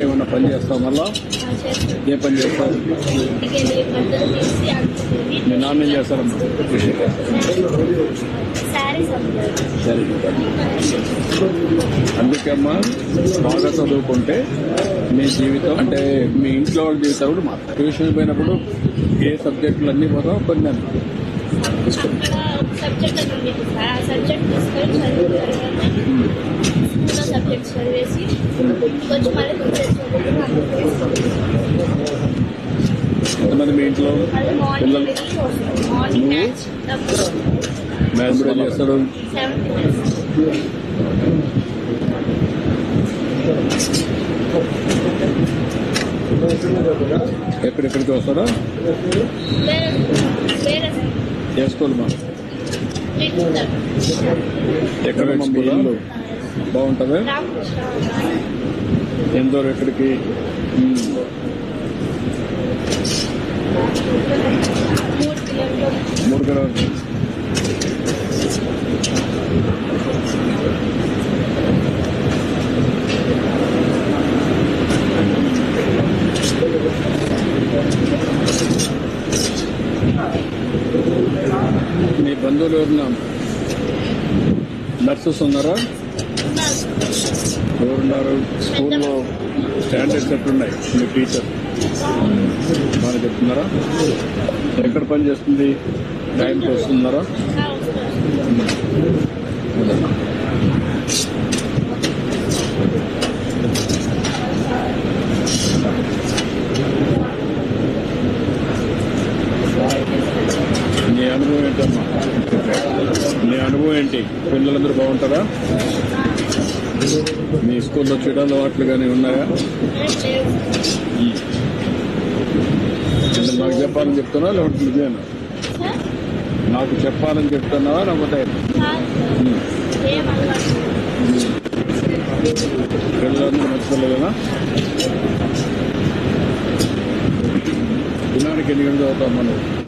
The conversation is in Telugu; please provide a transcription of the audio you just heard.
ఏమన్నా పని చేస్తావు మళ్ళా? ఏ పని చేస్తావు? మీ నాన్న ఏం చేస్తారమ్మా? సరే అందుకే అమ్మా బాగా చదువుకుంటే మీ జీవితం అంటే మీ ఇంట్లో వాళ్ళ జీవితం కూడా మా ట్యూషన్ పోయినప్పుడు ఏ సబ్జెక్టులు అన్నీ పోతావు కొన్ని అన్నీ. చేస్తాడు ఎక్కడెక్కడికి వస్తాడా మా సార్ ఎక్కడ బాగుంటుందా ఎంత ఎక్కడికి మీ బంధువులు ఎవరున్నా నర్సెస్ ఉన్నారా? ఎవరున్నారు? స్కూల్లో స్టాండర్డ్స్ ఎట్లున్నాయి? మీ టీచర్? బాగా చెప్తున్నారా? ఎక్కడ పని చేస్తుంది? టైంకి వస్తున్నారా నీ అనుభవం ఏంటమ్మా? నీ అనుభవం ఏంటి? పిల్లలందరూ బాగుంటారా? మీ స్కూల్లో చెడు వాట్లు కానీ ఉన్నాయా? నాకు చెప్పాలని చెప్తున్నా లేకపోతే నిజమేనా నాకు చెప్పాలని చెప్తున్నావా? లేకపోతే పిల్లలందరూ మంచి పిల్లలేనా దినానికి ఎన్ని గంటలు అవుతాం మనం